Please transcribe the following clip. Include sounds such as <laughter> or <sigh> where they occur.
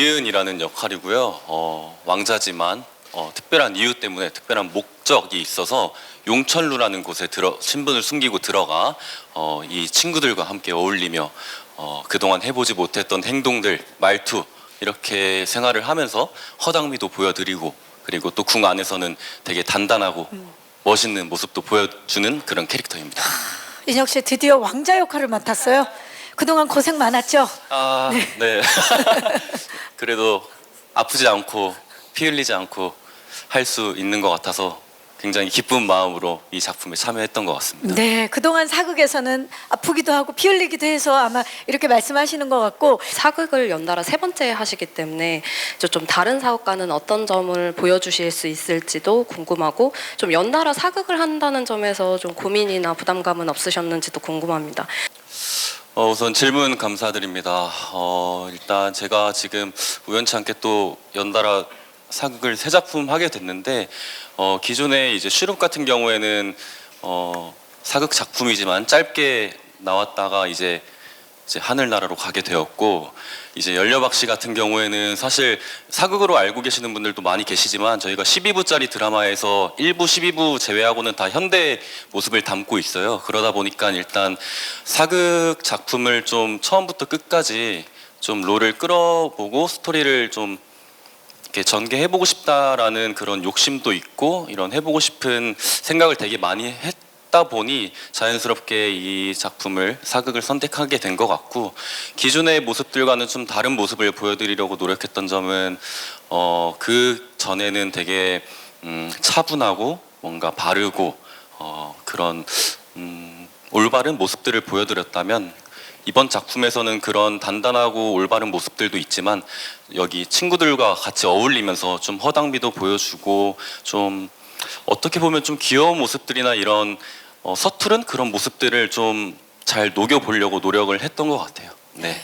이은이라는 역할이고요. 어, 왕자지만 어, 특별한 이유 때문에 특별한 목적이 있어서 용천루라는 곳에 들어 신분을 숨기고 들어가 어, 이 친구들과 함께 어울리며 어, 그동안 해보지 못했던 행동들, 말투 이렇게 생활을 하면서 허당미도 보여드리고 그리고 또 궁 안에서는 되게 단단하고 멋있는 모습도 보여주는 그런 캐릭터입니다. 인혁 씨 드디어 왕자 역할을 맡았어요. 그동안 고생 많았죠. 아, 네. <laughs> 그래도 아프지 않고 피 흘리지 않고 할 수 있는 것 같아서 굉장히 기쁜 마음으로 이 작품에 참여했던 것 같습니다. 네, 그동안 사극에서는 아프기도 하고 피 흘리기도 해서 아마 이렇게 말씀하시는 것 같고 사극을 연달아 세 번째 하시기 때문에 좀 다른 사극과는 어떤 점을 보여주실 수 있을지도 궁금하고 좀 연달아 사극을 한다는 점에서 좀 고민이나 부담감은 없으셨는지도 궁금합니다. 어, 우선 질문 감사드립니다. 어, 일단 제가 지금 우연치 않게 또 연달아 사극을 세 작품 하게 됐는데 어, 기존에 이제 슈룹 같은 경우에는 어, 사극 작품이지만 짧게 나왔다가 이제 이제 하늘나라로 가게 되었고 이제 열려박 씨 같은 경우에는 사실 사극으로 알고 계시는 분들도 많이 계시지만 저희가 12부짜리 드라마에서 1부, 12부 제외하고는 다 현대 모습을 담고 있어요. 그러다 보니까 일단 사극 작품을 좀 처음부터 끝까지 좀 롤을 끌어보고 스토리를 좀 이렇게 전개해보고 싶다라는 그런 욕심도 있고 이런 해보고 싶은 생각을 되게 많이 했 다 보니 자연스럽게 이 작품을 사극을 선택하게 된 것 같고 기존의 모습들과는 좀 다른 모습을 보여드리려고 노력했던 점은 어, 그 전에는 되게 음, 차분하고 뭔가 바르고 어, 그런 음, 올바른 모습들을 보여드렸다면 이번 작품에서는 그런 단단하고 올바른 모습들도 있지만 여기 친구들과 같이 어울리면서 좀 허당미도 보여주고 좀 어떻게 보면 좀 귀여운 모습들이나 이런 어, 서투른 그런 모습들을 좀 잘 녹여보려고 노력을 했던 것 같아요. 네.